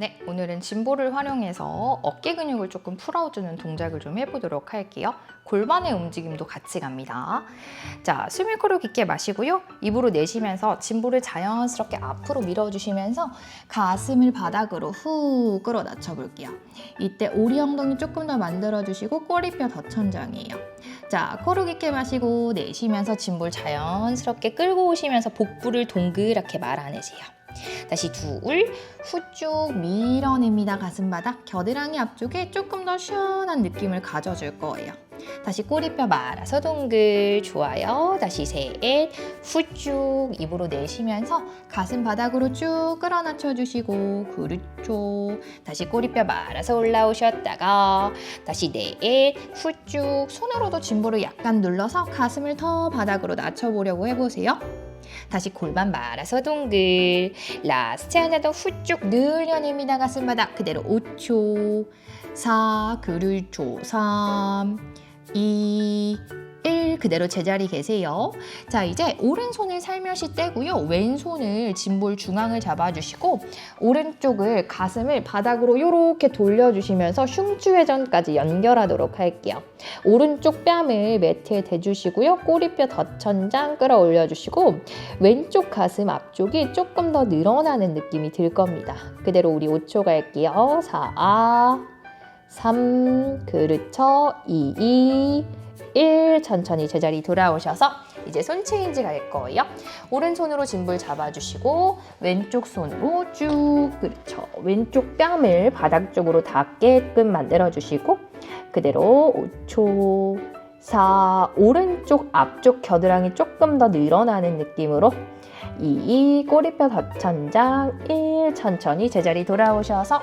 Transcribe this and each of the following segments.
네, 오늘은 짐볼을 활용해서 어깨 근육을 조금 풀어주는 동작을 좀 해보도록 할게요. 골반의 움직임도 같이 갑니다. 자, 숨을 코로 깊게 마시고요. 입으로 내쉬면서 짐볼을 자연스럽게 앞으로 밀어주시면서 가슴을 바닥으로 후 끌어 낮춰 볼게요. 이때 오리 엉덩이 조금 더 만들어주시고 꼬리뼈 덧천장이에요. 자, 코로 깊게 마시고 내쉬면서 짐볼 자연스럽게 끌고 오시면서 복부를 동그랗게 말아내세요. 다시 둘, 후쭉 밀어냅니다. 가슴바닥. 겨드랑이 앞쪽에 조금 더 시원한 느낌을 가져줄 거예요. 다시 꼬리뼈 말아서 동글. 좋아요. 다시 셋, 후쭉 입으로 내쉬면서 가슴 바닥으로 쭉 끌어낮춰 주시고 그렇죠. 다시 꼬리뼈 말아서 올라오셨다가 다시 넷, 후쭉 손으로도 짐볼을 약간 눌러서 가슴을 더 바닥으로 낮춰보려고 해보세요. 다시 골반 말아서 동글. 라스트 더 후쭉 늘려냅니다 가슴바닥 그대로 5초 4 그렇죠 3 2 1 그대로 제자리 계세요. 자, 이제 오른손을 살며시 떼고요. 왼손을 짐볼 중앙을 잡아주시고 오른쪽을 가슴을 바닥으로 이렇게 돌려주시면서 흉추 회전까지 연결하도록 할게요. 오른쪽 뺨을 매트에 대주시고요. 꼬리뼈 덧천장 끌어올려주시고 왼쪽 가슴 앞쪽이 조금 더 늘어나는 느낌이 들 겁니다. 그대로 우리 5초 갈게요. 4, 3, 그렇죠. 2, 2, 1 천천히 제자리 돌아오셔서 이제 손 체인지 갈 거예요. 오른손으로 짐볼 잡아주시고 왼쪽 손으로 쭉 그렇죠. 왼쪽 뺨을 바닥 쪽으로 닿게끔 만들어주시고 그대로 5초 4 오른쪽 앞쪽 겨드랑이 조금 더 늘어나는 느낌으로 2 꼬리뼈 덧천장 1 천천히 제자리 돌아오셔서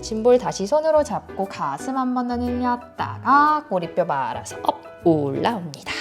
짐볼 다시 손으로 잡고 가슴 한번더 늘렸다가 꼬리뼈 말아서 업 올라옵니다.